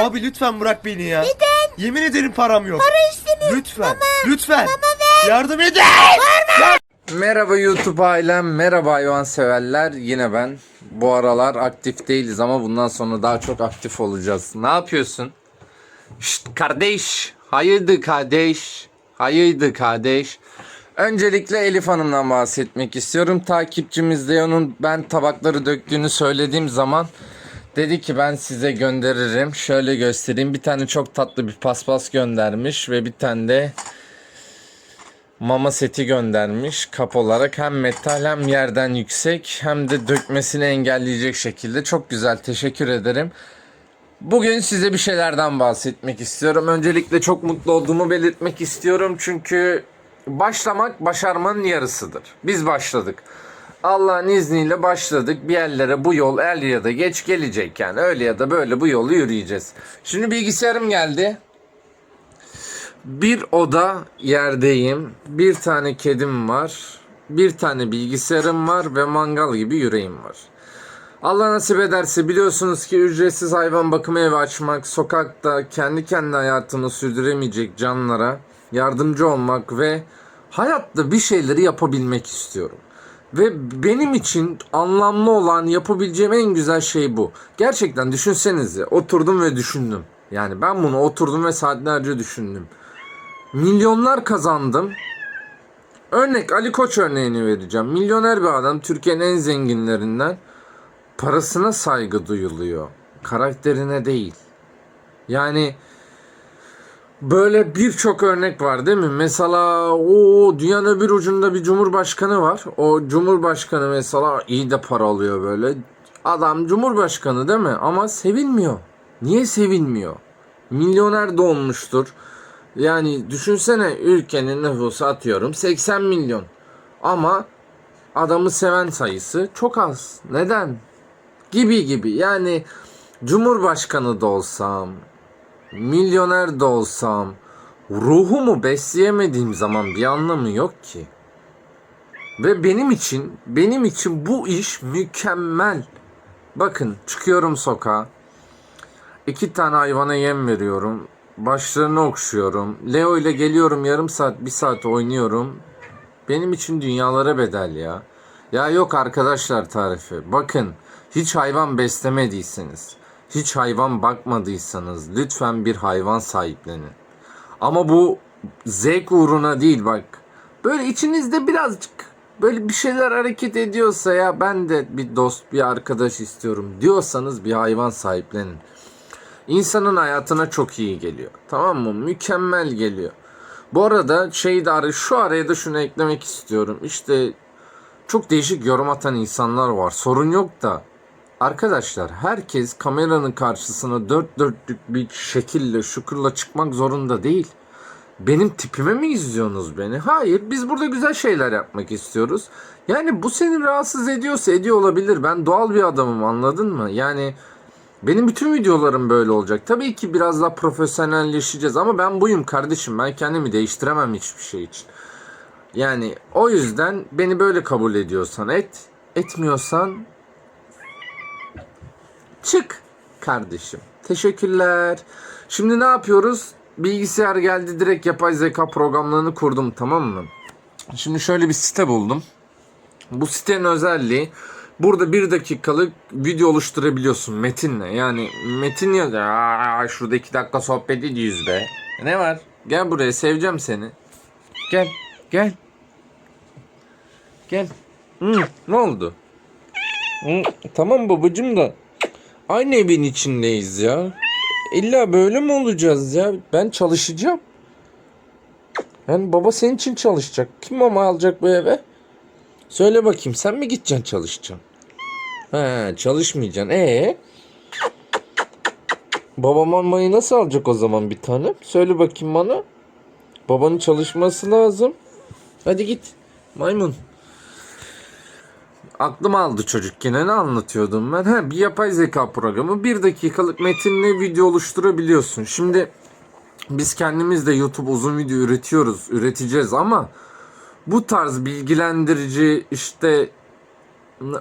Abi lütfen bırak beni ya. Neden? Yemin ederim param yok. Para istemiyorum. Lütfen. Lütfen. Yardım edin. Merhaba YouTube ailem, merhaba hayvan severler. Yine ben. Bu aralar aktif değiliz ama bundan sonra daha çok aktif olacağız. Ne yapıyorsun? Şşt kardeş. Hayırdır kardeş? Hayırdır kardeş? Öncelikle Elif Hanım'dan bahsetmek istiyorum. Takipçimiz Leon'un ben tabakları döktüğünü söylediğim zaman dedi ki ben size gönderirim. Şöyle göstereyim. Bir tane çok tatlı bir paspas göndermiş ve bir tane de mama seti göndermiş kap olarak hem metal hem yerden yüksek hem de dökmesini engelleyecek şekilde çok güzel teşekkür ederim. Bugün size bir şeylerden bahsetmek istiyorum. Öncelikle çok mutlu olduğumu belirtmek istiyorum çünkü başlamak başarmanın yarısıdır. Biz başladık. Allah'ın izniyle başladık. Bir yerlere bu yol er ya da geç gelecek yani. Öyle ya da böyle bu yolu yürüyeceğiz. Şimdi bilgisayarım geldi. Bir oda yerdeyim. Bir tane kedim var. Bir tane bilgisayarım var ve mangal gibi yüreğim var. Allah nasip ederse biliyorsunuz ki ücretsiz hayvan bakımı evi açmak, sokakta kendi kendi hayatını sürdüremeyecek canlara yardımcı olmak ve hayatta bir şeyleri yapabilmek istiyorum. Ve benim için anlamlı olan yapabileceğim en güzel şey bu. Gerçekten düşünsenize oturdum ve düşündüm. Yani ben bunu oturdum ve saatlerce düşündüm milyonlar kazandım. Örnek Ali Koç örneğini vereceğim. Milyoner bir adam Türkiye'nin en zenginlerinden parasına saygı duyuluyor. Karakterine değil. Yani böyle birçok örnek var değil mi? Mesela o dünyanın öbür ucunda bir cumhurbaşkanı var. O cumhurbaşkanı mesela iyi de para alıyor böyle. Adam cumhurbaşkanı değil mi? Ama sevilmiyor. Niye sevilmiyor? Milyoner doğmuştur. Yani düşünsene ülkenin nüfusu atıyorum 80 milyon. Ama adamı seven sayısı çok az. Neden? Gibi gibi. Yani Cumhurbaşkanı da olsam, milyoner de olsam, ruhumu besleyemediğim zaman bir anlamı yok ki. Ve benim için, benim için bu iş mükemmel. Bakın çıkıyorum sokağa. İki tane hayvana yem veriyorum. Başlarını okşuyorum. Leo ile geliyorum yarım saat, bir saat oynuyorum. Benim için dünyalara bedel ya. Ya yok arkadaşlar tarifi. Bakın hiç hayvan beslemediyseniz, hiç hayvan bakmadıysanız lütfen bir hayvan sahiplenin. Ama bu zevk uğruna değil bak. Böyle içinizde birazcık böyle bir şeyler hareket ediyorsa ya ben de bir dost, bir arkadaş istiyorum diyorsanız bir hayvan sahiplenin. İnsanın hayatına çok iyi geliyor. Tamam mı? Mükemmel geliyor. Bu arada şey de şu araya da şunu eklemek istiyorum. İşte çok değişik yorum atan insanlar var. Sorun yok da arkadaşlar herkes kameranın karşısına dört dörtlük bir şekilde şükürle çıkmak zorunda değil. Benim tipime mi izliyorsunuz beni? Hayır biz burada güzel şeyler yapmak istiyoruz. Yani bu seni rahatsız ediyorsa ediyor olabilir. Ben doğal bir adamım anladın mı? Yani benim bütün videolarım böyle olacak. Tabii ki biraz daha profesyonelleşeceğiz ama ben buyum kardeşim. Ben kendimi değiştiremem hiçbir şey için. Yani o yüzden beni böyle kabul ediyorsan et, etmiyorsan çık kardeşim. Teşekkürler. Şimdi ne yapıyoruz? Bilgisayar geldi direkt yapay zeka programlarını kurdum tamam mı? Şimdi şöyle bir site buldum. Bu sitenin özelliği burada bir dakikalık video oluşturabiliyorsun metinle. Yani metin ya Aa, şurada iki dakika sohbet ediyoruz be. Ne var? Gel buraya seveceğim seni. Gel gel. Gel. Hı, ne oldu? Hı, tamam babacım da aynı evin içindeyiz ya. İlla böyle mi olacağız ya? Ben çalışacağım. Yani baba senin için çalışacak. Kim mama alacak bu eve? Söyle bakayım sen mi gideceksin çalışacaksın? He çalışmayacaksın. Ee? Babam mamayı nasıl alacak o zaman bir tane? Söyle bakayım bana. Babanın çalışması lazım. Hadi git. Maymun. Aklım aldı çocuk yine ne anlatıyordum ben? Ha, bir yapay zeka programı bir dakikalık metinle video oluşturabiliyorsun. Şimdi biz kendimiz de YouTube uzun video üretiyoruz, üreteceğiz ama bu tarz bilgilendirici işte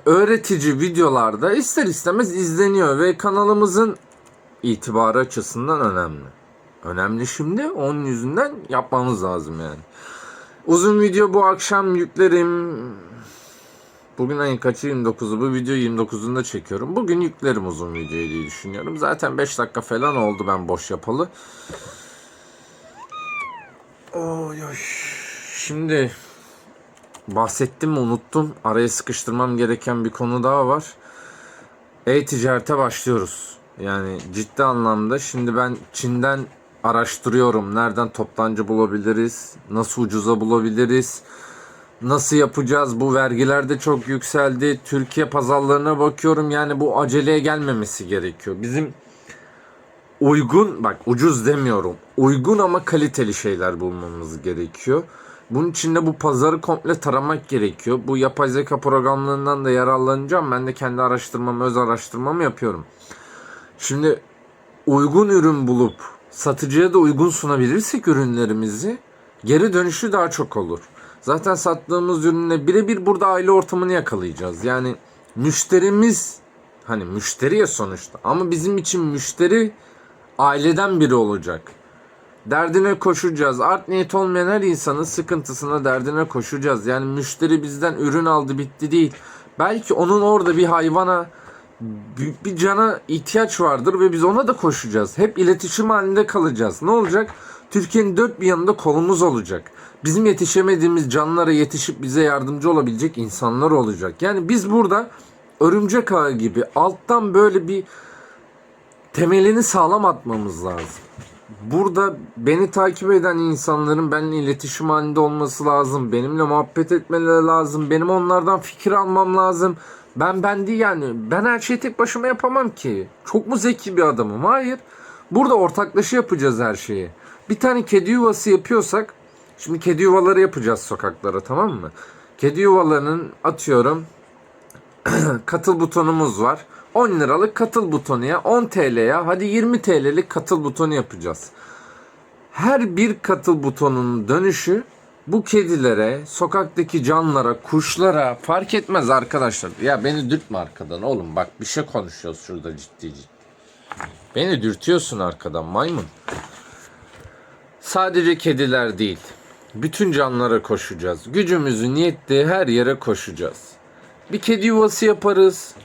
öğretici videolarda ister istemez izleniyor ve kanalımızın itibarı açısından önemli. Önemli şimdi onun yüzünden yapmamız lazım yani. Uzun video bu akşam yüklerim. Bugün ayın kaçı 29'u bu videoyu 29'unda çekiyorum. Bugün yüklerim uzun videoyu diye düşünüyorum. Zaten 5 dakika falan oldu ben boş yapalı. Oy oy. Şimdi bahsettim mi unuttum. Araya sıkıştırmam gereken bir konu daha var. E-ticarete başlıyoruz. Yani ciddi anlamda şimdi ben Çin'den araştırıyorum. Nereden toptancı bulabiliriz? Nasıl ucuza bulabiliriz? Nasıl yapacağız? Bu vergiler de çok yükseldi. Türkiye pazarlarına bakıyorum. Yani bu aceleye gelmemesi gerekiyor. Bizim uygun bak ucuz demiyorum. Uygun ama kaliteli şeyler bulmamız gerekiyor. Bunun için de bu pazarı komple taramak gerekiyor. Bu yapay zeka programlarından da yararlanacağım. Ben de kendi araştırmamı, öz araştırmamı yapıyorum. Şimdi uygun ürün bulup satıcıya da uygun sunabilirsek ürünlerimizi geri dönüşü daha çok olur. Zaten sattığımız ürünle birebir burada aile ortamını yakalayacağız. Yani müşterimiz hani müşteri ya sonuçta ama bizim için müşteri aileden biri olacak. Derdine koşacağız. Art niyet olmayan her insanın sıkıntısına derdine koşacağız. Yani müşteri bizden ürün aldı bitti değil. Belki onun orada bir hayvana bir cana ihtiyaç vardır ve biz ona da koşacağız. Hep iletişim halinde kalacağız. Ne olacak? Türkiye'nin dört bir yanında kolumuz olacak. Bizim yetişemediğimiz canlara yetişip bize yardımcı olabilecek insanlar olacak. Yani biz burada örümcek ağı gibi alttan böyle bir temelini sağlam atmamız lazım. Burada beni takip eden insanların benimle iletişim halinde olması lazım. Benimle muhabbet etmeleri lazım. Benim onlardan fikir almam lazım. Ben ben değil yani. Ben her şeyi tek başıma yapamam ki. Çok mu zeki bir adamım? Hayır. Burada ortaklaşa yapacağız her şeyi. Bir tane kedi yuvası yapıyorsak şimdi kedi yuvaları yapacağız sokaklara tamam mı? Kedi yuvalarının atıyorum katıl butonumuz var. 10 liralık katıl butonu ya 10 TL ya hadi 20 TL'lik katıl butonu yapacağız. Her bir katıl butonunun dönüşü bu kedilere, sokaktaki canlara, kuşlara fark etmez arkadaşlar. Ya beni dürtme arkadan oğlum bak bir şey konuşuyoruz şurada ciddi ciddi. Beni dürtüyorsun arkadan maymun. Sadece kediler değil. Bütün canlara koşacağız. Gücümüzün yettiği her yere koşacağız. Bir kedi yuvası yaparız.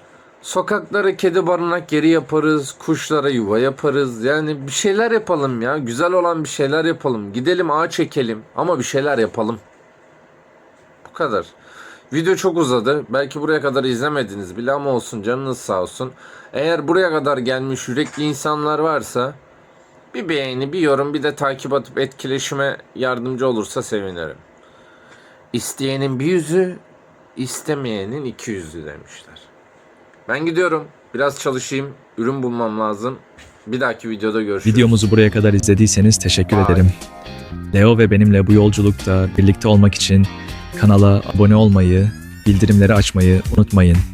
Sokaklara kedi barınak yeri yaparız. Kuşlara yuva yaparız. Yani bir şeyler yapalım ya. Güzel olan bir şeyler yapalım. Gidelim ağaç çekelim. Ama bir şeyler yapalım. Bu kadar. Video çok uzadı. Belki buraya kadar izlemediniz bile ama olsun canınız sağ olsun. Eğer buraya kadar gelmiş yürekli insanlar varsa bir beğeni, bir yorum, bir de takip atıp etkileşime yardımcı olursa sevinirim. İsteyenin bir yüzü, istemeyenin iki yüzü demişler. Ben gidiyorum. Biraz çalışayım. Ürün bulmam lazım. Bir dahaki videoda görüşürüz. Videomuzu buraya kadar izlediyseniz teşekkür Bye. ederim. Leo ve benimle bu yolculukta birlikte olmak için kanala abone olmayı, bildirimleri açmayı unutmayın.